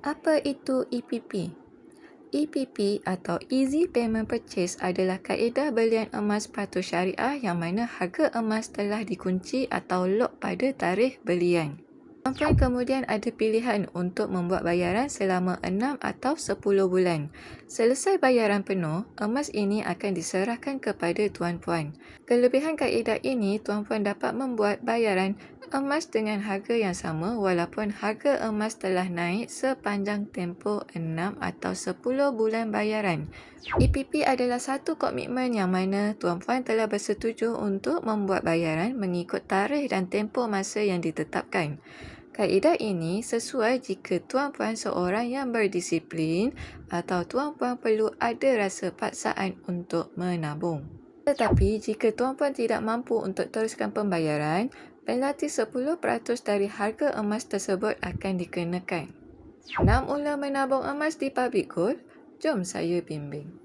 Apa itu EPP? EPP atau Easy Payment Purchase adalah kaedah belian emas patuh syariah yang mana harga emas telah dikunci atau lock pada tarikh belian. Tuan-puan kemudian ada pilihan untuk membuat bayaran selama 6 atau 10 bulan. Selesai bayaran penuh, emas ini akan diserahkan kepada tuan-puan. Kelebihan kaedah ini, tuan-puan dapat membuat bayaran emas dengan harga yang sama walaupun harga emas telah naik sepanjang tempoh 6 atau 10 bulan bayaran. EPP adalah satu komitmen yang mana tuan-puan telah bersetuju untuk membuat bayaran mengikut tarikh dan tempoh masa yang ditetapkan. Kaedah ini sesuai jika tuan-puan seorang yang berdisiplin atau tuan-puan perlu ada rasa paksaan untuk menabung. Tetapi jika tuan-puan tidak mampu untuk teruskan pembayaran, penalti 10% dari harga emas tersebut akan dikenakan. Nak mula menabung emas di Public Gold? Jom saya bimbing.